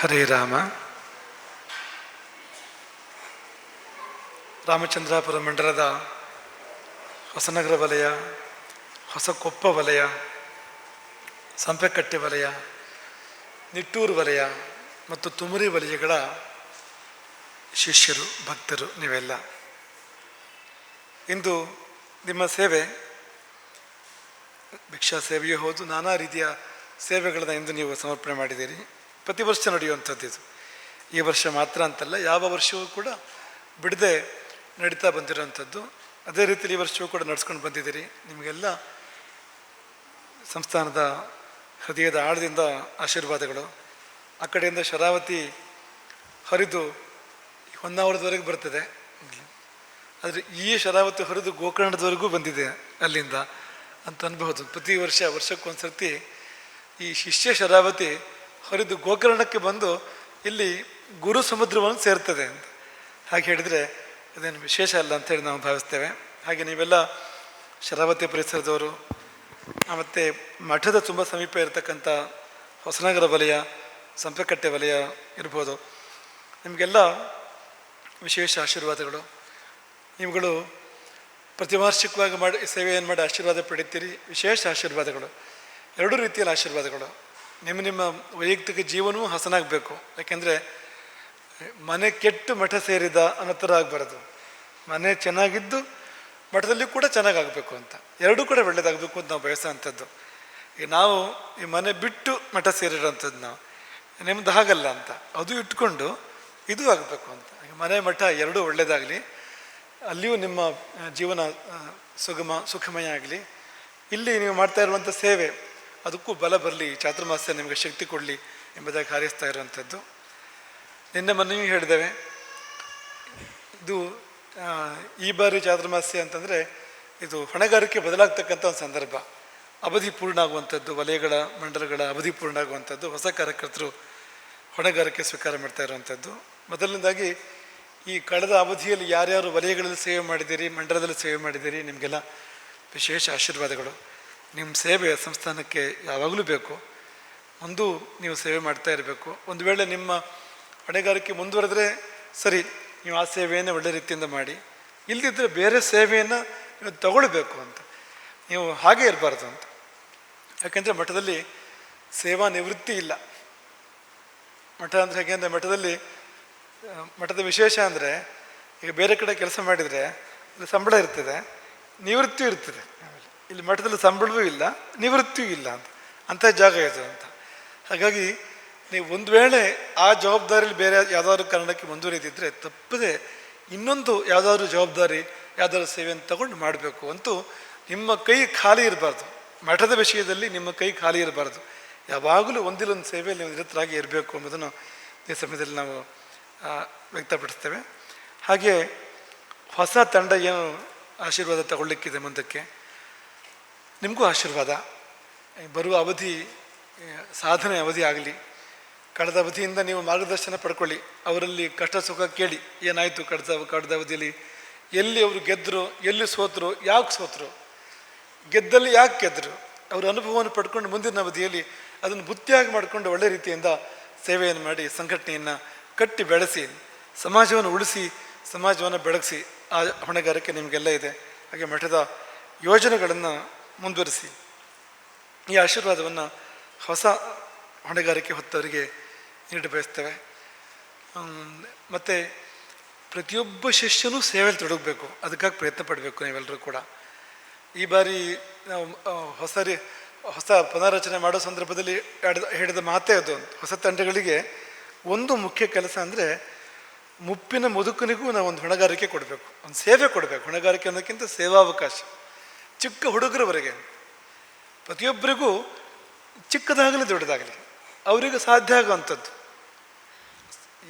ಹರೇ ರಾಮ. ರಾಮಚಂದ್ರಾಪುರ ಮಂಡಲದ ಹೊಸನಗರ ವಲಯ ಹೊಸಕೊಪ್ಪ ವಲಯ, ಸಂಪೆಕಟ್ಟೆ ವಲಯ, ನಿಟ್ಟೂರು ವಲಯ ಮತ್ತು ತುಮರಿ ವಲಯಗಳ ಶಿಷ್ಯರು, ಭಕ್ತರು ನೀವೆಲ್ಲ. ಇಂದು ನಿಮ್ಮ ಸೇವೆ ಭಿಕ್ಷಾ ಸೇವೆಯೂ ಹೌದು. ನಾನಾ ರೀತಿಯ ಸೇವೆಗಳನ್ನು ಇಂದು ನೀವು ಸಮರ್ಪಣೆ ಮಾಡಿದ್ದೀರಿ. ಪ್ರತಿ ವರ್ಷ ನಡೆಯುವಂಥದ್ದು ಇದು. ಈ ವರ್ಷ ಮಾತ್ರ ಅಂತಲ್ಲ, ಯಾವ ವರ್ಷವೂ ಕೂಡ ಬಿಡದೆ ನಡೀತಾ ಬಂದಿರೋವಂಥದ್ದು. ಅದೇ ರೀತಿಯಲ್ಲಿ ಈ ವರ್ಷವೂ ಕೂಡ ನಡ್ಸ್ಕೊಂಡು ಬಂದಿದ್ದೀರಿ. ನಿಮಗೆಲ್ಲ ಸಂಸ್ಥಾನದ ಹೃದಯದ ಆಳದಿಂದ ಆಶೀರ್ವಾದಗಳು. ಆ ಕಡೆಯಿಂದ ಶರಾವತಿ ಹರಿದು ಹೊನ್ನಾವರದವರೆಗೆ ಬರ್ತದೆ. ಆದರೆ ಈ ಶರಾವತಿ ಹರಿದು ಗೋಕರ್ಣದವರೆಗೂ ಬಂದಿದೆ ಅಲ್ಲಿಂದ ಅಂತ ಅನ್ಬಹುದು. ಪ್ರತಿ ವರ್ಷ, ವರ್ಷಕ್ಕೊಂದ್ಸರ್ತಿ ಈ ಶಿಷ್ಯ ಶರಾವತಿ ಹರಿದು ಗೋಕರ್ಣಕ್ಕೆ ಬಂದು ಇಲ್ಲಿ ಗುರು ಸಮುದ್ರವನ್ನು ಸೇರ್ತದೆ ಅಂತ. ಹಾಗೆ ಹೇಳಿದರೆ ಅದೇನು ವಿಶೇಷ ಅಲ್ಲ ಅಂತೇಳಿ ನಾವು ಭಾವಿಸ್ತೇವೆ. ಹಾಗೆ ನೀವೆಲ್ಲ ಶರಾವತಿ ಪರಿಸರದವರು ಮತ್ತು ಮಠದ ತುಂಬ ಸಮೀಪ ಇರತಕ್ಕಂಥ ಹೊಸನಗರ ವಲಯ, ಸಂಪೆಕಟ್ಟೆ ವಲಯ ಇರ್ಬೋದು. ನಿಮಗೆಲ್ಲ ವಿಶೇಷ ಆಶೀರ್ವಾದಗಳು. ನೀವುಗಳು ಪ್ರತಿವಾರ್ಷಿಕವಾಗಿ ಮಾಡಿ ಸೇವೆಯನ್ನು ಮಾಡಿ ಆಶೀರ್ವಾದ ಪಡೀತೀರಿ ವಿಶೇಷ ಆಶೀರ್ವಾದಗಳು. ಎರಡೂ ರೀತಿಯಲ್ಲಿ ಆಶೀರ್ವಾದಗಳು. ನಿಮ್ಮ ನಿಮ್ಮ ವೈಯಕ್ತಿಕ ಜೀವನವೂ ಹಸನಾಗಬೇಕು. ಯಾಕೆಂದರೆ ಮನೆ ಕೆಟ್ಟು ಮಠ ಸೇರಿದ ಅನ್ನೋ ಥರ ಆಗಬಾರ್ದು. ಮನೆ ಚೆನ್ನಾಗಿದ್ದು ಮಠದಲ್ಲಿ ಕೂಡ ಚೆನ್ನಾಗಾಗಬೇಕು ಅಂತ. ಎರಡೂ ಕೂಡ ಒಳ್ಳೆಯದಾಗಬೇಕು ಅಂತ ನಾವು ಬಯಸೋವಂಥದ್ದು. ಈಗ ನಾವು ಈ ಮನೆ ಬಿಟ್ಟು ಮಠ ಸೇರಿರೋಂಥದ್ದು ನಾವು. ನಿಮ್ಮದು ಹಾಗಲ್ಲ ಅಂತ. ಅದು ಇಟ್ಕೊಂಡು ಇದು ಆಗಬೇಕು ಅಂತ. ಮನೆ, ಮಠ ಎರಡೂ ಒಳ್ಳೆಯದಾಗಲಿ ಅಲ್ಲಿಯೂ ನಿಮ್ಮ ಜೀವನ ಸುಗಮ, ಸುಖಮಯ ಆಗಲಿ. ಇಲ್ಲಿ ನೀವು ಮಾಡ್ತಾ ಇರುವಂಥ ಸೇವೆ ಅದಕ್ಕೂ ಬಲ ಬರಲಿ, ಚಾತುರ್ಮಾಸ್ಯ ನಿಮಗೆ ಶಕ್ತಿ ಕೊಡಲಿ ಎಂಬುದಾಗಿ ಹಾರೈಸ್ತಾ ಇರುವಂಥದ್ದು. ನಿನ್ನೆ ಮೊನ್ನೆಯೂ ಹೇಳಿದ್ದೇವೆ, ಇದು ಈ ಬಾರಿ ಚಾತುರ್ಮಾಸ್ಯ ಅಂತಂದರೆ ಇದು ಹೊಣೆಗಾರಿಕೆ ಬದಲಾಗ್ತಕ್ಕಂಥ ಒಂದು ಸಂದರ್ಭ. ಅವಧಿ ಪೂರ್ಣ ಆಗುವಂಥದ್ದು ವಲಯಗಳ, ಮಂಡಲಗಳ ಅವಧಿ ಪೂರ್ಣ ಆಗುವಂಥದ್ದು ಹೊಸ ಕಾರ್ಯಕರ್ತರು ಹೊಣೆಗಾರಿಕೆ ಸ್ವೀಕಾರ ಮಾಡ್ತಾ ಇರುವಂಥದ್ದು. ಮೊದಲನೇದಾಗಿ, ಈ ಕಳೆದ ಅವಧಿಯಲ್ಲಿ ಯಾರ್ಯಾರು ವಲಯಗಳಲ್ಲಿ ಸೇವೆ ಮಾಡಿದ್ದೀರಿ, ಮಂಡಲದಲ್ಲಿ ಸೇವೆ ಮಾಡಿದ್ದೀರಿ, ನಿಮಗೆಲ್ಲ ವಿಶೇಷ ಆಶೀರ್ವಾದಗಳು. ನಿಮ್ಮ ಸೇವೆ ಸಂಸ್ಥಾನಕ್ಕೆ ಯಾವಾಗಲೂ ಬೇಕು. ಒಂದು, ನೀವು ಸೇವೆ ಮಾಡ್ತಾ ಇರಬೇಕು. ಒಂದು ವೇಳೆ ನಿಮ್ಮ ಹೊಣೆಗಾರಿಕೆ ಮುಂದುವರೆದ್ರೆ ಸರಿ, ನೀವು ಆ ಸೇವೆಯನ್ನು ಒಳ್ಳೆ ರೀತಿಯಿಂದ ಮಾಡಿ. ಇಲ್ಲದಿದ್ದರೆ ಬೇರೆ ಸೇವೆಯನ್ನು ನೀವು ತಗೊಳ್ಬೇಕು ಅಂತ. ನೀವು ಹಾಗೆ ಇರಬಾರ್ದು ಅಂತ. ಯಾಕೆಂದರೆ ಮಠದಲ್ಲಿ ಸೇವಾ ನಿವೃತ್ತಿ ಇಲ್ಲ. ಮಠ ಅಂದರೆ ಹೇಗೆ ಅಂದರೆ ಮಠದಲ್ಲಿ ಮಠದ ವಿಶೇಷ ಅಂದರೆ ಈಗ ಬೇರೆ ಕಡೆ ಕೆಲಸ ಮಾಡಿದರೆ ಸಂಬಳ ಇರ್ತದೆ, ನಿವೃತ್ತಿ ಇರ್ತದೆ. ಇಲ್ಲಿ ಮಠದಲ್ಲಿ ಸಂಬಳವೂ ಇಲ್ಲ, ನಿವೃತ್ತಿಯೂ ಇಲ್ಲ ಅಂತ. ಅಂಥ ಜಾಗ ಇದು ಅಂತ. ಹಾಗಾಗಿ ನೀವು ಒಂದು ವೇಳೆ ಆ ಜವಾಬ್ದಾರಿಲಿ ಬೇರೆ ಯಾವುದಾದ್ರು ಕಾರಣಕ್ಕೆ ಮುಂದುವರಿದಿದ್ದರೆ ತಪ್ಪದೆ ಇನ್ನೊಂದು ಯಾವುದಾದ್ರು ಜವಾಬ್ದಾರಿ, ಯಾವುದಾದ್ರು ಸೇವೆಯನ್ನು ತಗೊಂಡು ಮಾಡಬೇಕು ಅಂತೂ ನಿಮ್ಮ ಕೈ ಖಾಲಿ ಇರಬಾರ್ದು. ಮಠದ ವಿಷಯದಲ್ಲಿ ನಿಮ್ಮ ಕೈ ಖಾಲಿ ಇರಬಾರ್ದು. ಯಾವಾಗಲೂ ಒಂದಿಲ್ಲೊಂದು ಸೇವೆಯಲ್ಲಿ ನೀವು ನಿರತರಾಗಿ ಇರಬೇಕು ಎಂಬುದನ್ನು ಈ ಸಮಯದಲ್ಲಿ ನಾವು ವ್ಯಕ್ತಪಡಿಸ್ತೇವೆ. ಹಾಗೆ ಹೊಸ ತಂಡ ಏನು ಆಶೀರ್ವಾದ ತಗೊಳ್ಳಿಕ್ಕಿದೆ ಮುಂದಕ್ಕೆ? ನಿಮಗೂ ಆಶೀರ್ವಾದ. ಬರುವ ಅವಧಿ ಸಾಧನೆ ಅವಧಿ ಆಗಲಿ. ಕಳೆದ ಅವಧಿಯಿಂದ ನೀವು ಮಾರ್ಗದರ್ಶನ ಪಡ್ಕೊಳ್ಳಿ. ಅವರಲ್ಲಿ ಕಷ್ಟ ಸುಖ ಕೇಳಿ, ಏನಾಯಿತು ಕಳೆದ ಕಳೆದ ಅವಧಿಯಲ್ಲಿ? ಎಲ್ಲಿ ಅವರು ಗೆದ್ದರು ಎಲ್ಲಿ ಸೋತರು, ಯಾಕೆ ಸೋತರು? ಗೆದ್ದಲ್ಲಿ ಯಾಕೆ ಗೆದ್ದರು ಅವರ ಅನುಭವವನ್ನು ಪಡ್ಕೊಂಡು ಮುಂದಿನ ಅವಧಿಯಲ್ಲಿ ಅದನ್ನು ಬುತ್ತಿಯಾಗಿ ಮಾಡಿಕೊಂಡು ಒಳ್ಳೆ ರೀತಿಯಿಂದ ಸೇವೆಯನ್ನು ಮಾಡಿ, ಸಂಘಟನೆಯನ್ನು ಕಟ್ಟಿ ಬೆಳೆಸಿ, ಸಮಾಜವನ್ನು ಉಳಿಸಿ, ಸಮಾಜವನ್ನು ಬೆಳಗಿಸಿ. ಆ ಹೊಣೆಗಾರಿಕೆ ನಿಮಗೆಲ್ಲ ಇದೆ. ಹಾಗೆ ಮಠದ ಯೋಜನೆಗಳನ್ನು ಮುಂದುವರಿಸಿ. ಈ ಆಶೀರ್ವಾದವನ್ನು ಹೊಸ ಹೊಣೆಗಾರಿಕೆ ಹೊತ್ತವರಿಗೆ ನೀಡಿ ಬಯಸ್ತೇವೆ. ಮತ್ತು ಪ್ರತಿಯೊಬ್ಬ ಶಿಷ್ಯನೂ ಸೇವೆಯಲ್ಲಿ ತೊಡಗಬೇಕು. ಅದಕ್ಕಾಗಿ ಪ್ರಯತ್ನ ಪಡಬೇಕು ನೀವೆಲ್ಲರೂ ಕೂಡ. ಈ ಬಾರಿ ನಾವು ಹೊಸ ರೀ, ಹೊಸ ಪುನಾರಚನೆ ಮಾಡೋ ಸಂದರ್ಭದಲ್ಲಿ ಹೇಳಿದ ಮಾತೇ ಅದು. ಹೊಸ ತಂಡಗಳಿಗೆ ಒಂದು ಮುಖ್ಯ ಕೆಲಸ ಅಂದರೆ ಮುಪ್ಪಿನ ಮುದುಕನಿಗೂ ನಾವು ಒಂದು ಹೊಣೆಗಾರಿಕೆ ಕೊಡಬೇಕು. ಒಂದು ಸೇವೆ ಕೊಡಬೇಕು. ಹೊಣೆಗಾರಿಕೆ ಅನ್ನೋಕ್ಕಿಂತ ಸೇವಾವಕಾಶ. ಚಿಕ್ಕ ಹುಡುಗರವರೆಗೆ. ಪ್ರತಿಯೊಬ್ಬರಿಗೂ ಚಿಕ್ಕದಾಗಲಿ ದೊಡ್ಡದಾಗಲಿ ಅವರಿಗೆ ಸಾಧ್ಯ ಆಗುವಂಥದ್ದು.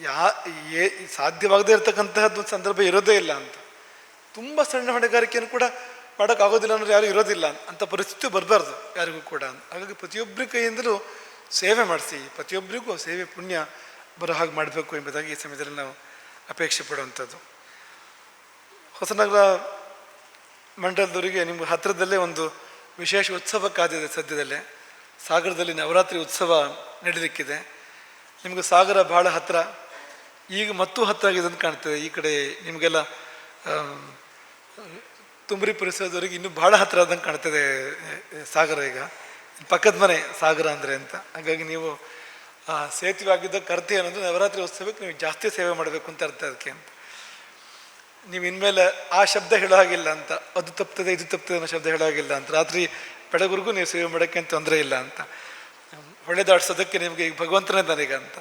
ಯಾ, ಏ, ಸಾಧ್ಯವಾಗದೇ ಇರತಕ್ಕಂತಹದ್ದು ಸಂದರ್ಭ ಇರೋದೇ ಇಲ್ಲ ಅಂತ. ತುಂಬ ಸಣ್ಣ ಹೊಣೆಗಾರಿಕೆಯನ್ನು ಕೂಡ ಮಾಡೋಕ್ಕಾಗೋದಿಲ್ಲ ಅನ್ನೋರು ಯಾರು ಇರೋದಿಲ್ಲ ಅಂತ ಪರಿಸ್ಥಿತಿ ಬರಬಾರ್ದು ಯಾರಿಗೂ ಕೂಡ. ಹಾಗಾಗಿ ಪ್ರತಿಯೊಬ್ಬರ ಕೈಯಿಂದಲೂ ಸೇವೆ ಮಾಡಿಸಿ, ಪ್ರತಿಯೊಬ್ಬರಿಗೂ ಸೇವೆ ಪುಣ್ಯ ಬರೋ ಹಾಗೆ ಮಾಡಬೇಕು ಎಂಬುದಾಗಿ ಈ ಸಮಯದಲ್ಲಿ ನಾವು ಅಪೇಕ್ಷೆ ಪಡುವಂಥದ್ದು. ಹೊಸನಗರ ಮಂಡಲದವರಿಗೆ ನಿಮ್ಗೆ ಹತ್ತಿರದಲ್ಲೇ ಒಂದು ವಿಶೇಷ ಉತ್ಸವ ಕಾದಿದೆ ಸದ್ಯದಲ್ಲೇ. ಸಾಗರದಲ್ಲಿ ನವರಾತ್ರಿ ಉತ್ಸವ ನಡೀಲಿಕ್ಕಿದೆ. ನಿಮಗೆ ಸಾಗರ ಭಾಳ ಹತ್ತಿರ ಈಗ ಮತ್ತೂ ಹತ್ತಿರ ಆಗಿದೆ ಅಂತ ಕಾಣ್ತದೆ. ಈ ಕಡೆ ನಿಮಗೆಲ್ಲ ತುಂಬ್ರಿ ಪರಿಸರದವರಿಗೆ ಇನ್ನೂ ಭಾಳ ಹತ್ತಿರ ಆದಂಗೆ ಕಾಣ್ತದೆ ಸಾಗರ ಈಗ. ಪಕ್ಕದ ಮನೆ ಸಾಗರ ಅಂದರೆ ಅಂತ. ಹಾಗಾಗಿ ನೀವು ಸೇತುವೆ ಆಗಿದ್ದ ಕರ್ತೆ ಅನ್ನೋದು ನವರಾತ್ರಿ ಉತ್ಸವಕ್ಕೆ ನೀವು ಜಾಸ್ತಿ ಸೇವೆ ಮಾಡಬೇಕು ಅಂತ ಅರ್ಥ ಅದಕ್ಕೆ. ಅಂತ ನೀವು ಇನ್ಮೇಲೆ ಆ ಶಬ್ದ ಹೇಳೋ ಹಾಗಿಲ್ಲ ಅಂತ, ಅದು ತಪ್ತದೆ, ಇದು ತಪ್ತದೆ ಅನ್ನೋ ಶಬ್ದ ಹೇಳೋ ಹಾಗಿಲ್ಲ ಅಂತ, ರಾತ್ರಿ ಬೆಳಗುರಿಗೂ ನೀವು ಸೇವೆ ಮಾಡೋಕ್ಕೆ ತೊಂದರೆ ಇಲ್ಲ ಅಂತ. ಹೊಳೆದಾಡ್ಸೋದಕ್ಕೆ ನಿಮಗೆ ಈಗ ಭಗವಂತನೇ ನನಗೆ ಅಂತ.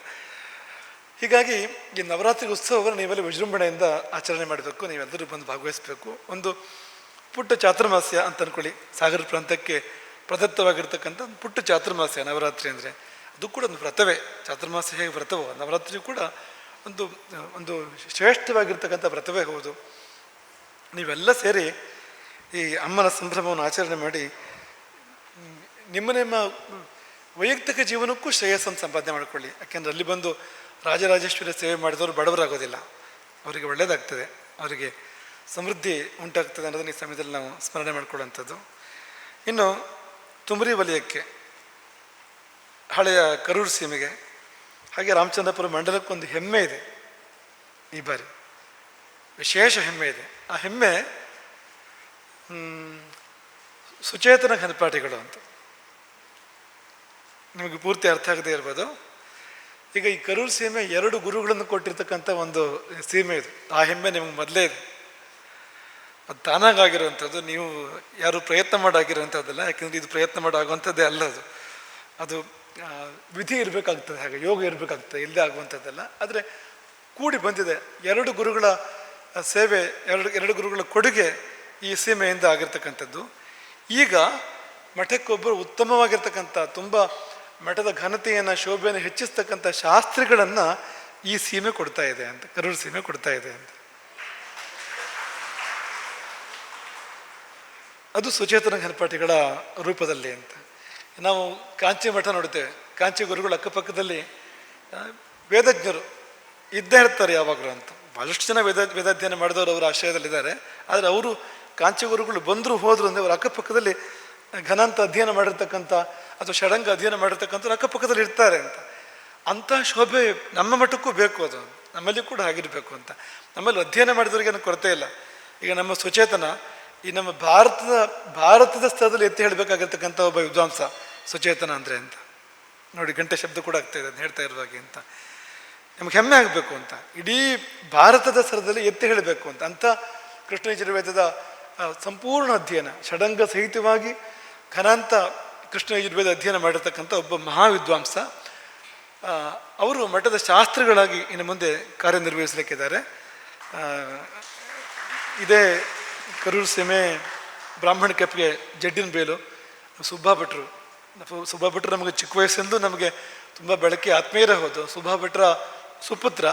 ಹೀಗಾಗಿ ಈ ನವರಾತ್ರಿ ಉತ್ಸವವನ್ನು ನೀವೆಲ್ಲ ವಿಜೃಂಭಣೆಯಿಂದ ಆಚರಣೆ ಮಾಡಬೇಕು, ನೀವೆಲ್ಲರೂ ಬಂದು ಭಾಗವಹಿಸಬೇಕು. ಒಂದು ಪುಟ್ಟ ಚಾತುರ್ಮಾಸ್ಯ ಅಂತ ಅನ್ಕೊಳ್ಳಿ. ಸಾಗರ ಪ್ರಾಂತಕ್ಕೆ ಪ್ರದತ್ತವಾಗಿರ್ತಕ್ಕಂಥ ಒಂದು ಪುಟ್ಟ ಚಾತುರ್ಮಾಸ್ಯ ನವರಾತ್ರಿ ಅಂದರೆ. ಅದು ಕೂಡ ಒಂದು ವ್ರತವೇ. ಚಾತುರ್ಮಾಸ್ಯ ಹೇಗೆ ವ್ರತವೋ, ನವರಾತ್ರಿ ಕೂಡ ಒಂದು ಒಂದು ಶ್ರೇಷ್ಠವಾಗಿರ್ತಕ್ಕಂಥ ವ್ರತವೇ ಹೌದು. ನೀವೆಲ್ಲ ಸೇರಿ ಈ ಅಮ್ಮನ ಸಂಭ್ರಮವನ್ನು ಆಚರಣೆ ಮಾಡಿ ನಿಮ್ಮ ನಿಮ್ಮ ವೈಯಕ್ತಿಕ ಜೀವನಕ್ಕೂ ಶ್ರೇಯಸ್ಸನ್ನು ಸಂಪಾದನೆ ಮಾಡಿಕೊಳ್ಳಿ. ಯಾಕೆಂದ್ರೆ ಅಲ್ಲಿ ಬಂದು ರಾಜರಾಜೇಶ್ವರಿ ಸೇವೆ ಮಾಡಿದವರು ಬಡವರಾಗೋದಿಲ್ಲ. ಅವರಿಗೆ ಒಳ್ಳೆಯದಾಗ್ತದೆ ಅವರಿಗೆ ಸಮೃದ್ಧಿ ಉಂಟಾಗ್ತದೆ ಅನ್ನೋದನ್ನ ಈ ಸಮಯದಲ್ಲಿ ನಾವು ಸ್ಮರಣೆ ಮಾಡಿಕೊಳ್ಳುವಂಥದ್ದು. ಇನ್ನು ತುಮರಿ ವಲಯಕ್ಕೆ, ಹಳೆಯ ಕರೂರು ಸೀಮೆಗೆ ಹಾಗೆ ರಾಮಚಂದ್ರಪುರ ಮಂಡಲಕ್ಕೊಂದು ಹೆಮ್ಮೆ ಇದೆ. ಈ ಬಾರಿ ವಿಶೇಷ ಹೆಮ್ಮೆ ಇದೆ. ಆ ಹೆಮ್ಮೆ ಸುಚೇತನ ಘನಪಾಠಿಗಳು ಅಂತ. ನಿಮಗೆ ಪೂರ್ತಿ ಅರ್ಥ ಆಗದೆ ಇರ್ಬೋದು. ಈಗ ಈ ಕರೂರು ಸೀಮೆ ಎರಡು ಗುರುಗಳನ್ನು ಕೊಟ್ಟಿರ್ತಕ್ಕಂಥ ಒಂದು ಸೀಮೆ ಇದು. ಆ ಹೆಮ್ಮೆ ನಿಮಗೆ ಮೊದಲೇ ಇದೆ. ಅದು ತಾನಾಗಿರುವಂಥದ್ದು ನೀವು ಯಾರು ಪ್ರಯತ್ನ ಮಾಡಾಗಿರುವಂಥದ್ದಲ್ಲ, ಯಾಕೆಂದರೆ ಇದು ಪ್ರಯತ್ನ ಮಾಡಾಗುವಂಥದ್ದೇ ಅಲ್ಲ ಅದು. ಅದು ವಿಧಿ ಇರಬೇಕಾಗ್ತದೆ ಹಾಗೆ, ಯೋಗ ಇರಬೇಕಾಗ್ತದೆ ಇಲ್ಲದೆ ಆಗುವಂಥದ್ದಲ್ಲ. ಆದರೆ ಕೂಡಿ ಬಂದಿದೆ. ಎರಡು ಗುರುಗಳ ಸೇವೆ, ಎರಡು ಎರಡು ಗುರುಗಳ ಕೊಡುಗೆ ಈ ಸೀಮೆಯಿಂದ ಆಗಿರ್ತಕ್ಕಂಥದ್ದು. ಈಗ ಮಠಕ್ಕೊಬ್ಬರು ಉತ್ತಮವಾಗಿರ್ತಕ್ಕಂಥ, ತುಂಬ ಮಠದ ಘನತೆಯನ್ನು, ಶೋಭೆಯನ್ನು ಹೆಚ್ಚಿಸ್ತಕ್ಕಂಥ ಶಾಸ್ತ್ರಿಗಳನ್ನು ಈ ಸೀಮೆ ಕೊಡ್ತಾ ಇದೆ ಅಂತ, ಕರೂರು ಸೀಮೆ ಕೊಡ್ತಾ ಇದೆ ಅಂತ. ಅದು ಸುಚೇತನ ಘನಪಾಠಿಗಳ ರೂಪದಲ್ಲಿ ಅಂತ. ನಾವು ಕಾಂಚಿ ಮಠ ನೋಡುತ್ತೇವೆ. ಕಾಂಚಿ ಗುರುಗಳು ಅಕ್ಕಪಕ್ಕದಲ್ಲಿ ವೇದಜ್ಞರು ಇದ್ದೇ ಇರ್ತಾರೆ ಯಾವಾಗಲೂ ಅಂತ. ಭಾಳಷ್ಟು ಜನ ವೇದ, ವೇದಾಧ್ಯಯನ ಮಾಡಿದವರು ಅವರ ಆಶ್ರಯದಲ್ಲಿದ್ದಾರೆ. ಆದರೆ ಅವರು ಕಾಂಚಿ ಗುರುಗಳು ಬಂದರೂ ಹೋದ್ರು ಅಂದರೆ ಅವರ ಅಕ್ಕಪಕ್ಕದಲ್ಲಿ ಘನಾಂತ ಅಧ್ಯಯನ ಮಾಡಿರ್ತಕ್ಕಂಥ ಅಥವಾ ಷಡಂಗ ಅಧ್ಯಯನ ಮಾಡಿರ್ತಕ್ಕಂಥವ್ರು ಅಕ್ಕಪಕ್ಕದಲ್ಲಿ ಇರ್ತಾರೆ ಅಂತ. ಅಂಥ ಶೋಭೆ ನಮ್ಮ ಮಠಕ್ಕೂ ಬೇಕು ಅದು. ನಮ್ಮಲ್ಲಿ ಕೂಡ ಆಗಿರಬೇಕು ಅಂತ. ನಮ್ಮಲ್ಲಿ ಅಧ್ಯಯನ ಮಾಡಿದವರಿಗೆ ಏನು ಕೊರತೆ ಇಲ್ಲ. ಈಗ ನಮ್ಮ ಸುಚೇತನ ಈ ನಮ್ಮ ಭಾರತದ ಭಾರತದ ಸ್ಥಳದಲ್ಲಿ ಎತ್ತಿ ಹೇಳಬೇಕಾಗಿರ್ತಕ್ಕಂಥ ಒಬ್ಬ ವಿದ್ವಾಂಸ ಸುಚೇತನ ಅಂದರೆ ಅಂತ. ನೋಡಿ ಗಂಟೆ ಶಬ್ದ ಕೂಡ ಆಗ್ತಾ ಇದೆ ಹೇಳ್ತಾ ಇರುವಾಗೆ ಅಂತ. ನಮ್ಗೆ ಹೆಮ್ಮೆ ಆಗಬೇಕು ಅಂತ. ಇಡೀ ಭಾರತದ ಸ್ಥಳದಲ್ಲಿ ಎತ್ತಿ ಹೇಳಬೇಕು ಅಂತ. ಅಂಥ ಕೃಷ್ಣ ಯಜುರ್ವೇದದ ಸಂಪೂರ್ಣ ಅಧ್ಯಯನ. ಷಡಂಗ ಸಹಿತವಾಗಿ ಘನಾಂತ ಕೃಷ್ಣ ಯಜುರ್ವೇದ ಅಧ್ಯಯನ ಮಾಡಿರ್ತಕ್ಕಂಥ ಒಬ್ಬ ಮಹಾವಿದ್ವಾಂಸ ಅವರು ಮಠದ ಶಾಸ್ತ್ರಗಳಾಗಿ ಇನ್ನು ಮುಂದೆ ಕಾರ್ಯನಿರ್ವಹಿಸಲಿಕ್ಕಿದ್ದಾರೆ. ಇದೇ ಕರೂರು ಸೀಮೆ ಬ್ರಾಹ್ಮಣ ಕೆಪ್ಗೆ ಜಡ್ಡಿನ ಬೇಲು, ಸುಬ್ಬಾ ಭಟ್ರು. ಸುಬ್ಬಾ ಭಟ್ರು ನಮಗೆ ಚಿಕ್ಕ ವಯಸ್ಸಿಂದ ನಮಗೆ ತುಂಬ ಬೆಳಕೆ ಆತ್ಮೀಯರೇ ಹೋದು. ಸುಭಾ ಭಟ್ರ ಸುಪುತ್ರ.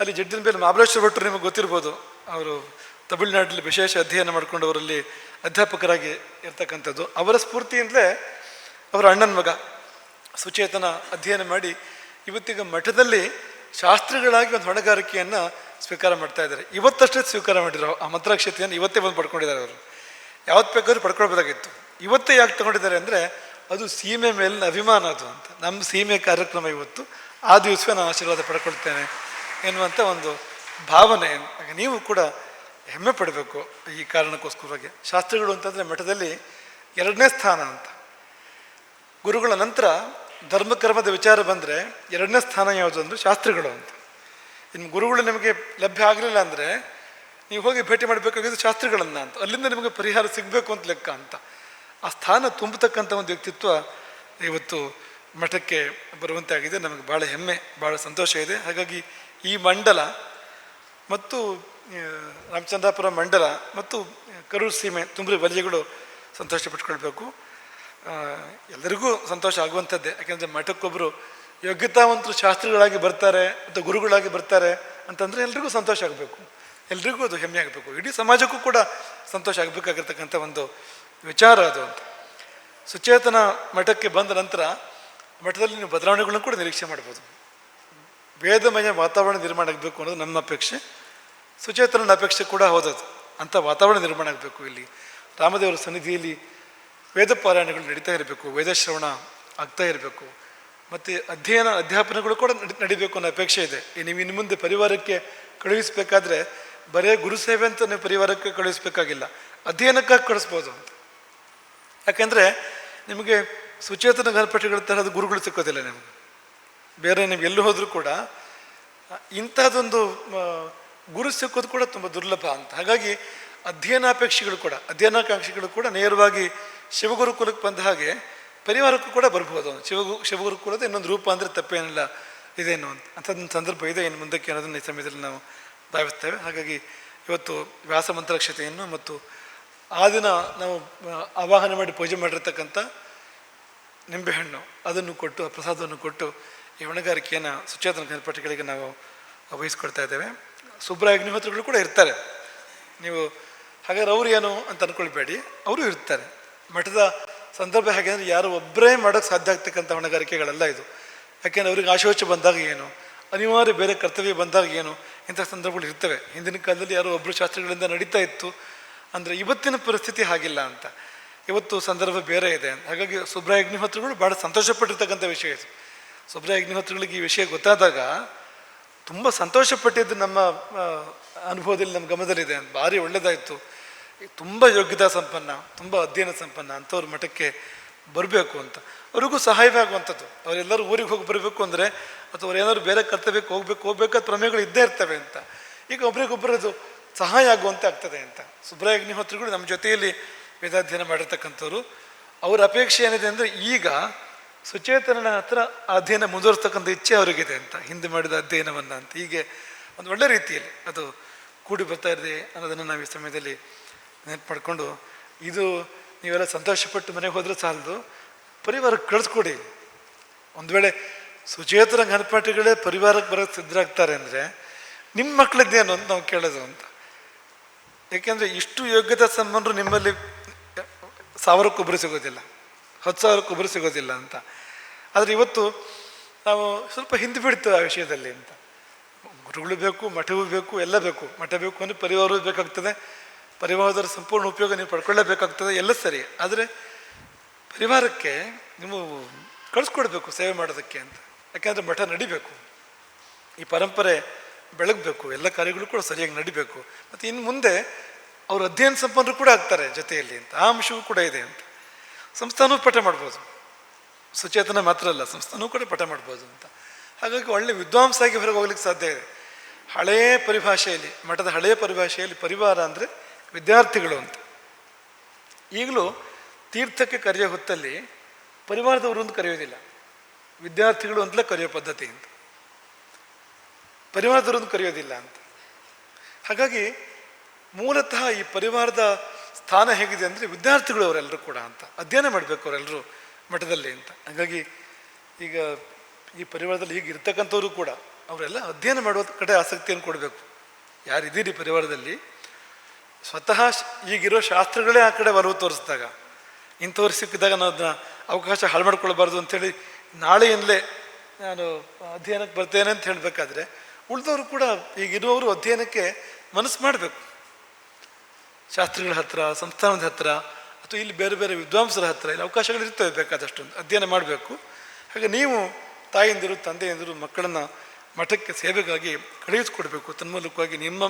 ಅಲ್ಲಿ ಜಡ್ಡಿನ ಮೇಲೆ ಮಹಾಬಲೇಶ್ವರ ಭಟ್ರು ನಿಮಗೆ ಗೊತ್ತಿರ್ಬೋದು. ಅವರು ತಮಿಳುನಾಡಲ್ಲಿ ವಿಶೇಷ ಅಧ್ಯಯನ ಮಾಡಿಕೊಂಡು ಅವರಲ್ಲಿ ಅಧ್ಯಾಪಕರಾಗಿ ಇರ್ತಕ್ಕಂಥದ್ದು. ಅವರ ಸ್ಫೂರ್ತಿಯಿಂದಲೇ ಅವರ ಅಣ್ಣನ ಮಗ ಸುಚೇತನ ಅಧ್ಯಯನ ಮಾಡಿ ಇವತ್ತಿಗ ಮಠದಲ್ಲಿ ಶಾಸ್ತ್ರಿಗಳಾಗಿ ಒಂದು ಹೊಣೆಗಾರಿಕೆಯನ್ನು ಸ್ವೀಕಾರ ಮಾಡ್ತಾ ಇದ್ದಾರೆ. ಇವತ್ತಷ್ಟೇ ಸ್ವೀಕಾರ ಮಾಡಿದ್ರು ಆ ಮಂತ್ರಾಕ್ಷತೆಯನ್ನು ಇವತ್ತೇ ಬಂದು ಪಡ್ಕೊಂಡಿದ್ದಾರೆ ಅವರು. ಯಾವತ್ತು ಬೇಕಾದ್ರೂ ಪಡ್ಕೊಳ್ಬೋದಾಗಿತ್ತು. ಇವತ್ತೇ ಯಾಕೆ ತಗೊಂಡಿದ್ದಾರೆ ಅಂದರೆ ಅದು ಸೀಮೆ ಮೇಲಿನ ಅಭಿಮಾನ ಅದು ಅಂತ. ನಮ್ಮ ಸೀಮೆ ಕಾರ್ಯಕ್ರಮ ಇವತ್ತು. ಆ ದಿವಸವೇ ನಾನು ಆಶೀರ್ವಾದ ಪಡ್ಕೊಳ್ತೇನೆ ಎನ್ನುವಂಥ ಒಂದು ಭಾವನೆ. ನೀವು ಕೂಡ ಹೆಮ್ಮೆ ಪಡಬೇಕು ಈ ಕಾರಣಕ್ಕೋಸ್ಕರವಾಗಿ. ಶಾಸ್ತ್ರಿಗಳು ಅಂತಂದರೆ ಮಠದಲ್ಲಿ ಎರಡನೇ ಸ್ಥಾನ ಅಂತ. ಗುರುಗಳ ನಂತರ ಧರ್ಮಕರ್ಮದ ವಿಚಾರ ಬಂದರೆ ಎರಡನೇ ಸ್ಥಾನ ಯಾವುದು ಅಂದರೆ ಶಾಸ್ತ್ರಿಗಳು ಅಂತ. ಇನ್ನು ಗುರುಗಳು ನಿಮಗೆ ಲಭ್ಯ ಆಗಲಿಲ್ಲ ಅಂದರೆ ನೀವು ಹೋಗಿ ಭೇಟಿ ಮಾಡಬೇಕಾಗಿದ್ದು ಶಾಸ್ತ್ರಿಗಳನ್ನು ಅಂತ. ಅಲ್ಲಿಂದ ನಿಮಗೆ ಪರಿಹಾರ ಸಿಗಬೇಕು ಅಂತ ಲೆಕ್ಕ ಅಂತ. ಆ ಸ್ಥಾನ ತುಂಬತಕ್ಕಂಥ ಒಂದು ವ್ಯಕ್ತಿತ್ವ ಇವತ್ತು ಮಠಕ್ಕೆ ಬರುವಂತೆ ಆಗಿದೆ ನಮಗೆ ಭಾಳ ಹೆಮ್ಮೆ ಭಾಳ ಸಂತೋಷ ಇದೆ. ಹಾಗಾಗಿ ಈ ಮಂಡಲ ಮತ್ತು ರಾಮಚಂದ್ರಾಪುರ ಮಂಡಲ ಮತ್ತು ಕರೂರು ಸೀಮೆ ತುಂಬ್ರಿ ವಲಯಗಳು ಸಂತೋಷ ಪಟ್ಕೊಳ್ಬೇಕು ಎಲ್ಲರಿಗೂ ಸಂತೋಷ ಆಗುವಂಥದ್ದೇ. ಯಾಕೆಂದರೆ ಮಠಕ್ಕೊಬ್ಬರು ಯೋಗ್ಯತಾವಂತರು ಶಾಸ್ತ್ರಿಗಳಾಗಿ ಬರ್ತಾರೆ, ಮತ್ತು ಗುರುಗಳಾಗಿ ಬರ್ತಾರೆ ಅಂತಂದರೆ ಎಲ್ರಿಗೂ ಸಂತೋಷ ಆಗಬೇಕು. ಎಲ್ರಿಗೂ ಅದು ಹೆಮ್ಮೆ ಆಗಬೇಕು. ಇಡೀ ಸಮಾಜಕ್ಕೂ ಕೂಡ ಸಂತೋಷ ಆಗಬೇಕಾಗಿರ್ತಕ್ಕಂಥ ಒಂದು ವಿಚಾರ ಅದು ಅಂತ. ಸುಚೇತನ ಮಠಕ್ಕೆ ಬಂದ ನಂತರ ಮಠದಲ್ಲಿ ನೀವು ಬದಲಾವಣೆಗಳನ್ನು ಕೂಡ ನಿರೀಕ್ಷೆ ಮಾಡ್ಬೋದು. ವೇದಮಯ ವಾತಾವರಣ ನಿರ್ಮಾಣ ಆಗಬೇಕು ಅನ್ನೋದು ನಮ್ಮ ಅಪೇಕ್ಷೆ. ಸುಚೇತನನ ಅಪೇಕ್ಷೆ ಕೂಡ ಹೋದದ್ದು ಅಂಥ ವಾತಾವರಣ ನಿರ್ಮಾಣ ಆಗಬೇಕು ಇಲ್ಲಿ. ರಾಮದೇವರ ಸನ್ನಿಧಿಯಲ್ಲಿ ವೇದ ಪಾರಾಯಣಗಳು ನಡೀತಾ ಇರಬೇಕು, ವೇದ ಶ್ರವಣ ಆಗ್ತಾ ಇರಬೇಕು. ಮತ್ತು ಅಧ್ಯಯನ, ಅಧ್ಯಾಪನೆಗಳು ಕೂಡ ನಡಿ- ನಡಿಬೇಕು ಅನ್ನೋ ಅಪೇಕ್ಷೆ ಇದೆ. ನೀವು ಇನ್ನು ಮುಂದೆ ಪರಿವಾರಕ್ಕೆ ಕಳುಹಿಸಬೇಕಾದ್ರೆ ಬರೇ ಗುರುಸೇವೆ ಅಂತ ನೀವು ಪರಿವಾರಕ್ಕೆ ಕಳುಹಿಸಬೇಕಾಗಿಲ್ಲ. ಅಧ್ಯಯನಕ್ಕಾಗಿ ಕಳಿಸ್ಬೋದು ಅಂತ. ಯಾಕೆಂದರೆ ನಿಮಗೆ ಸುಚೇತನ ಗಣಪತಿಗಳ ತರಹದ ಗುರುಗಳು ಸಿಕ್ಕೋದಿಲ್ಲ ನಿಮಗೆ. ಬೇರೆ ನೀವು ಎಲ್ಲಿ ಹೋದರೂ ಕೂಡ ಇಂಥದ್ದೊಂದು ಗುರು ಸಿಕ್ಕೋದು ಕೂಡ ತುಂಬ ದುರ್ಲಭ ಅಂತ. ಹಾಗಾಗಿ ಅಧ್ಯಯನಾಪೇಕ್ಷಿಗಳು ಕೂಡ, ಅಧ್ಯಯನಾಕಾಂಕ್ಷಿಗಳು ಕೂಡ ನೇರವಾಗಿ ಶಿವಗುರುಕುಲಕ್ಕೆ ಬಂದ ಹಾಗೆ ಪರಿವಾರಕ್ಕೂ ಕೂಡ ಬರ್ಬೋದು ಶಿವಗು ಶಿವಗುರುಕುಲದ ಇನ್ನೊಂದು ರೂಪ ಅಂದರೆ ತಪ್ಪೇನಿಲ್ಲ ಇದೇನು ಅಂತ ಅಂಥದ್ದೊಂದು ಸಂದರ್ಭ ಇದೆ. ಇನ್ನು ಮುಂದಕ್ಕೆ ಅನ್ನೋದನ್ನು ಈ ಸಮಯದಲ್ಲಿ ನಾವು ಭಾವಿಸ್ತೇವೆ. ಹಾಗಾಗಿ ಇವತ್ತು ವ್ಯಾಸ ಮಂತ್ರಾಕ್ಷತೆಯನ್ನು ಮತ್ತು ಆ ದಿನ ನಾವು ಆವಾಹನೆ ಮಾಡಿ ಪೂಜೆ ಮಾಡಿರ್ತಕ್ಕಂಥ ನಿಂಬೆಹಣ್ಣು, ಅದನ್ನು ಕೊಟ್ಟು, ಆ ಪ್ರಸಾದವನ್ನು ಕೊಟ್ಟು ಈ ಹೊಣೆಗಾರಿಕೆಯನ್ನು, ಸುಚೇತನ ಗಣಪತಿಗಳಿಗೆ ನಾವು ವಹಿಸ್ಕೊಡ್ತಾ ಇದ್ದೇವೆ. ಸುಬ್ರ ಅಗ್ನಿಹೋತ್ರಗಳು ಕೂಡ ಇರ್ತಾರೆ. ನೀವು ಹಾಗಾದ್ರೆ ಅವ್ರು ಏನು ಅಂತ ಅಂದ್ಕೊಳ್ಬೇಡಿ ಅವರು ಇರ್ತಾರೆ. ಮಠದ ಸಂದರ್ಭ ಹೇಗೆ ಅಂದರೆ ಯಾರು ಒಬ್ಬರೇ ಮಾಡೋಕ್ಕೆ ಸಾಧ್ಯ ಆಗ್ತಕ್ಕಂಥ ಹೊಣೆಗಾರಿಕೆಗಳೆಲ್ಲ ಇದು. ಯಾಕೆಂದ್ರೆ ಅವ್ರಿಗೆ ಆಶೋಚ ಬಂದಾಗ ಏನು? ಅನಿವಾರ್ಯ ಬೇರೆ ಕರ್ತವ್ಯ ಬಂದಾಗ ಏನು? ಇಂಥ ಸಂದರ್ಭಗಳು ಇರ್ತವೆ. ಹಿಂದಿನ ಕಾಲದಲ್ಲಿ ಯಾರೋ ಒಬ್ಬರು ಶಾಸ್ತ್ರಗಳಿಂದ ನಡೀತಾ ಇತ್ತು. ಅಂದರೆ ಇವತ್ತಿನ ಪರಿಸ್ಥಿತಿ ಹಾಗಿಲ್ಲ ಅಂತ. ಇವತ್ತು ಸಂದರ್ಭ ಬೇರೆ ಇದೆ. ಹಾಗಾಗಿ ಸುಬ್ರಾಯ ಅಗ್ನಿಹೋತ್ರಗಳು ಭಾಳ ಸಂತೋಷಪಟ್ಟಿರ್ತಕ್ಕಂಥ ವಿಷಯ ಇದು. ಸುಬ್ರಾಯ ಅಗ್ನಿಹೋತ್ರಿಗಳಿಗೆ ಈ ವಿಷಯ ಗೊತ್ತಾದಾಗ ತುಂಬ ಸಂತೋಷಪಟ್ಟಿದ್ದು ನಮ್ಮ ಅನುಭವದಲ್ಲಿ ನಮ್ಮ ಗಮನದಲ್ಲಿದೆ. ಭಾರಿ ಒಳ್ಳೆಯದಾಯಿತು ತುಂಬ ಯೋಗ್ಯತಾ ಸಂಪನ್ನ, ತುಂಬ ಅಧ್ಯಯನ ಸಂಪನ್ನ ಅಂಥವ್ರ ಮಠಕ್ಕೆ ಬರಬೇಕು ಅಂತ. ಅವ್ರಿಗೂ ಸಹಾಯವೇ ಆಗುವಂಥದ್ದು. ಅವರೆಲ್ಲರೂ ಊರಿಗೆ ಹೋಗಿ ಬರಬೇಕು ಅಂದರೆ, ಅಥವಾ ಅವ್ರು ಏನಾದ್ರು ಬೇರೆ ಕರ್ತವ್ಯಕ್ಕೆ ಹೋಗ್ಬೇಕು, ಹೋಗ್ಬೇಕಾದ ಪ್ರಮೇಯಗಳು ಇದ್ದೇ ಇರ್ತವೆ ಅಂತ. ಈಗ ಒಬ್ರಿಗೊಬ್ಬರದು ಸಹಾಯ ಆಗುವಂತೆ ಆಗ್ತದೆ ಅಂತ. ಸುಬ್ರಾಯ ಅಗ್ನಿಹೋತ್ರಿಗಳು ನಮ್ಮ ಜೊತೆಯಲ್ಲಿ ವೇದಾಧ್ಯಯನ ಮಾಡಿರ್ತಕ್ಕಂಥವ್ರು. ಅವರ ಅಪೇಕ್ಷೆ ಏನಿದೆ ಅಂದರೆ ಈಗ ಸುಚೇತನನ ಹತ್ರ ಅಧ್ಯಯನ ಮುಂದುವರಿಸ್ತಕ್ಕಂಥ ಇಚ್ಛೆ ಅವರಿಗಿದೆ ಅಂತ, ಹಿಂದೆ ಮಾಡಿದ ಅಧ್ಯಯನವನ್ನು ಅಂತ. ಹೀಗೆ ಒಂದು ಒಳ್ಳೆ ರೀತಿಯಲ್ಲಿ ಅದು ಕೂಡಿ ಬರ್ತಾ ಇದೆ ಅನ್ನೋದನ್ನು ನಾವು ಈ ಸಮಯದಲ್ಲಿ ನೆನಪು ಮಾಡಿಕೊಂಡು ಇದು ನೀವೆಲ್ಲ ಸಂತೋಷಪಟ್ಟು ಮನೆಗೆ ಹೋದರೆ ಸಾಲದು. ಪರಿವಾರಕ್ಕೆ ಕಳಿಸ್ಕೊಡಿ. ಒಂದು ವೇಳೆ ಸುಚೇತನ ಘನಪಾಠಿಗಳೇ ಪರಿವಾರಕ್ಕೆ ಬರೋಕ್ಕೆ ಸಿದ್ಧರಾಗ್ತಾರೆ ಅಂದರೆ ನಿಮ್ಮ ಮಕ್ಕಳದ್ದೇನು ಅಂತ ನಾವು ಕೇಳೋದು ಅಂತ. ಏಕೆಂದರೆ ಇಷ್ಟು ಯೋಗ್ಯತಾ ಸಂಬಂಧರು ನಿಮ್ಮಲ್ಲಿ ಸಾವಿರಕ್ಕೊಬ್ಬರು ಸಿಗೋದಿಲ್ಲ, ಹತ್ತು ಸಾವಿರಕ್ಕೊಬ್ಬರು ಸಿಗೋದಿಲ್ಲ ಅಂತ. ಆದರೆ ಇವತ್ತು ನಾವು ಸ್ವಲ್ಪ ಹಿಂದೆ ಬಿಡ್ತೇವೆ ಆ ವಿಷಯದಲ್ಲಿ ಅಂತ. ಗುರುಗಳು ಬೇಕು, ಮಠವೂ ಬೇಕು, ಎಲ್ಲ ಬೇಕು. ಮಠ ಬೇಕು ಅಂದರೆ ಪರಿವಾರವೂ ಬೇಕಾಗ್ತದೆ. ಪರಿವಾರದ ಸಂಪೂರ್ಣ ಉಪಯೋಗ ನೀವು ಪಡ್ಕೊಳ್ಳೇಬೇಕಾಗ್ತದೆ, ಎಲ್ಲ ಸರಿ. ಆದರೆ ಪರಿವಾರಕ್ಕೆ ನೀವು ಕಳಿಸ್ಕೊಡ್ಬೇಕು ಸೇವೆ ಮಾಡೋದಕ್ಕೆ ಅಂತ. ಯಾಕೆಂದರೆ ಮಠ ನಡಿಬೇಕು. ಈ ಪರಂಪರೆ ಬೆಳಗಬೇಕು, ಎಲ್ಲ ಕಾರ್ಯಗಳು ಕೂಡ ಸರಿಯಾಗಿ ನಡಿಬೇಕು. ಮತ್ತು ಇನ್ನು ಮುಂದೆ ಅವರು ಅಧ್ಯಯನ ಸಂಪನ್ನರು ಕೂಡ ಆಗ್ತಾರೆ ಜೊತೆಯಲ್ಲಿ ಅಂತ, ಆ ಅಂಶವೂ ಕೂಡ ಇದೆ ಅಂತ. ಸಂಸ್ಥಾನವೂ ಪಠ ಮಾಡ್ಬೋದು. ಸುಚೇತನ ಮಾತ್ರ ಅಲ್ಲ, ಸಂಸ್ಥಾನವೂ ಕೂಡ ಪಠ ಮಾಡ್ಬೋದು ಅಂತ. ಹಾಗಾಗಿ ಒಳ್ಳೆ ವಿದ್ವಾಂಸಾಗಿ ಹೊರಗೆ ಹೋಗ್ಲಿಕ್ಕೆ ಸಾಧ್ಯ ಇದೆ. ಹಳೆಯ ಪರಿಭಾಷೆಯಲ್ಲಿ, ಮಠದ ಹಳೆಯ ಪರಿಭಾಷೆಯಲ್ಲಿ ಪರಿವಾರ ಅಂದರೆ ವಿದ್ಯಾರ್ಥಿಗಳು ಅಂತ. ಈಗಲೂ ತೀರ್ಥಕ್ಕೆ ಕರೆಯೋ ಹೊತ್ತಲ್ಲಿ ಪರಿವಾರದವರು ಅಂತ ಕರೆಯೋದಿಲ್ಲ. ವಿದ್ಯಾರ್ಥಿಗಳು ಅಂತಲೇ ಕರೆಯೋ ಪದ್ಧತಿ ಅಂತ. ಪರಿವಾರದವರನ್ನು ಕರೆಯೋದಿಲ್ಲ ಅಂತ. ಹಾಗಾಗಿ ಮೂಲತಃ ಈ ಪರಿವಾರದ ಸ್ಥಾನ ಹೇಗಿದೆ ಅಂದರೆ ವಿದ್ಯಾರ್ಥಿಗಳು ಅವರೆಲ್ಲರೂ ಕೂಡ ಅಂತ. ಅಧ್ಯಯನ ಮಾಡಬೇಕು ಅವರೆಲ್ಲರೂ ಮಠದಲ್ಲಿ ಅಂತ. ಹಾಗಾಗಿ ಈಗ ಈ ಪರಿವಾರದಲ್ಲಿ ಈಗ ಇರ್ತಕ್ಕಂಥವ್ರು ಕೂಡ ಅವರೆಲ್ಲ ಅಧ್ಯಯನ ಮಾಡುವ ಕಡೆ ಆಸಕ್ತಿಯನ್ನು ಕೊಡಬೇಕು. ಯಾರಿದ್ದೀರಿ ಪರಿವಾರದಲ್ಲಿ? ಸ್ವತಃ ಈಗಿರೋ ಶಾಸ್ತ್ರಗಳೇ ಆ ಕಡೆ ಒಲವು ತೋರಿಸಿದಾಗ, ಇಂಥವ್ರು ಸಿಕ್ಕಿದಾಗ ನಾವು ಅದನ್ನ ಅವಕಾಶ ಹಾಳು ಮಾಡ್ಕೊಳ್ಬಾರ್ದು ಅಂಥೇಳಿ ನಾಳೆಯಿಂದಲೇ ನಾನು ಅಧ್ಯಯನಕ್ಕೆ ಬರ್ತೇನೆ ಅಂತ ಹೇಳಬೇಕಾದ್ರೆ ಉಳಿದವರು ಕೂಡ ಈಗಿರುವವರು ಅಧ್ಯಯನಕ್ಕೆ ಮನಸ್ಸು ಮಾಡಬೇಕು. ಶಾಸ್ತ್ರಿಗಳ ಹತ್ರ, ಸಂಸ್ಥಾನದ ಹತ್ರ, ಅಥವಾ ಇಲ್ಲಿ ಬೇರೆ ಬೇರೆ ವಿದ್ವಾಂಸರ ಹತ್ರ ಇಲ್ಲಿ ಅವಕಾಶಗಳು ಇರ್ತವೆ ಬೇಕಾದಷ್ಟು ಅಧ್ಯಯನ ಮಾಡಬೇಕು. ಹಾಗೆ ನೀವು ತಾಯಂದಿರು ತಂದೆಯಂದಿರು, ಮಕ್ಕಳನ್ನು ಮಠಕ್ಕೆ ಸೇವೆಗಾಗಿ ಕಳುಹಿಸಿಕೊಡ್ಬೇಕು. ತನ್ಮೂಲಕವಾಗಿ ನಿಮ್ಮ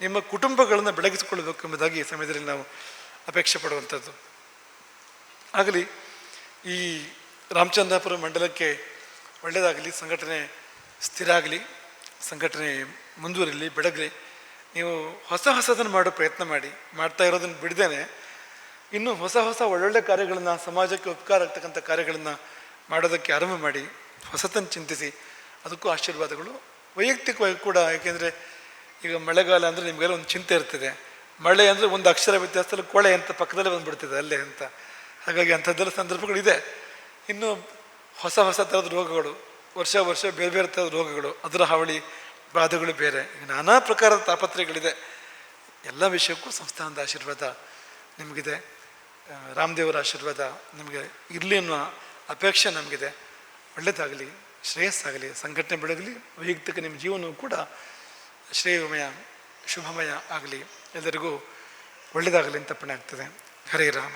ನಿಮ್ಮ ಕುಟುಂಬಗಳನ್ನು ಬೆಳಗಿಸಿಕೊಳ್ಳಬೇಕು ಎಂಬುದಾಗಿ ಈ ಸಮಯದಲ್ಲಿ ನಾವು ಅಪೇಕ್ಷೆ ಪಡುವಂಥದ್ದು. ಆಗಲಿ, ಈ ರಾಮಚಂದ್ರಾಪುರ ಮಂಡಲಕ್ಕೆ ಒಳ್ಳೆಯದಾಗಲಿ, ಸಂಘಟನೆ ಸ್ಥಿರ ಆಗಲಿ. ಸಂಘಟನೆ ಮುಂದುವರಿಲಿ, ಬೆಳಗಲಿ, ನೀವು ಹೊಸ ಹೊಸದನ್ನು ಮಾಡೋ ಪ್ರಯತ್ನ ಮಾಡಿ. ಮಾಡ್ತಾ ಇರೋದನ್ನು ಬಿಡ್ದೇನೆ, ಇನ್ನೂ ಹೊಸ ಹೊಸ ಒಳ್ಳೊಳ್ಳೆ ಕಾರ್ಯಗಳನ್ನು, ಸಮಾಜಕ್ಕೆ ಉಪಕಾರ ಆಗ್ತಕ್ಕಂಥ ಕಾರ್ಯಗಳನ್ನು ಮಾಡೋದಕ್ಕೆ ಆರಂಭ ಮಾಡಿ, ಹೊಸತನ್ನು ಚಿಂತಿಸಿ, ಅದಕ್ಕೂ ಆಶೀರ್ವಾದಗಳು. ವೈಯಕ್ತಿಕವಾಗಿ ಕೂಡ, ಯಾಕೆಂದರೆ ಈಗ ಮಳೆಗಾಲ ಅಂದರೆ ನಿಮಗೆಲ್ಲ ಒಂದು ಚಿಂತೆ ಇರ್ತದೆ. ಮಳೆ ಅಂದರೆ ಒಂದು ಅಕ್ಷರ ವ್ಯತ್ಯಾಸದಲ್ಲಿ ಕೊಳೆ ಅಂತ ಪಕ್ಕದಲ್ಲೇ ಬಂದುಬಿಡ್ತದೆ, ಅಲ್ಲೇ ಅಂತ. ಹಾಗಾಗಿ ಅಂಥದ್ದೆಲ್ಲ ಸಂದರ್ಭಗಳಿದೆ. ಇನ್ನು ಹೊಸ ಹೊಸ ಥರದ ರೋಗಗಳು ವರ್ಷ ವರ್ಷ ಬೇರೆ ಬೇರೆ ಥರದ ರೋಗಗಳು, ಅದರ ಹಾವಳಿ, ಬಾಧೆಗಳು ಬೇರೆ. ನಾನಾ ಪ್ರಕಾರದ ತಾಪತ್ರೆಗಳಿದೆ ಎಲ್ಲ ವಿಷಯಕ್ಕೂ ಸಂಸ್ಥಾನದ ಆಶೀರ್ವಾದ ನಿಮಗಿದೆ. ರಾಮದೇವರ ಆಶೀರ್ವಾದ ನಿಮಗೆ ಇರಲಿ ಅನ್ನೋ ಅಪೇಕ್ಷೆ ನಮಗಿದೆ. ಒಳ್ಳೆಯದಾಗಲಿ, ಶ್ರೇಯಸ್ಸಾಗಲಿ, ಸಂಘಟನೆ ಬೆಳಗಲಿ, ವೈಯಕ್ತಿಕ ನಿಮ್ಮ ಜೀವನವೂ ಕೂಡ ಶ್ರೇಯಮಯ ಶುಭಮಯ ಆಗಲಿ. ಎಲ್ಲರಿಗೂ ಒಳ್ಳೆಯದಾಗಲಿ ಅಂತ ಪಣೆ ಆಗ್ತದೆ. ಹರೇ ರಾಮ.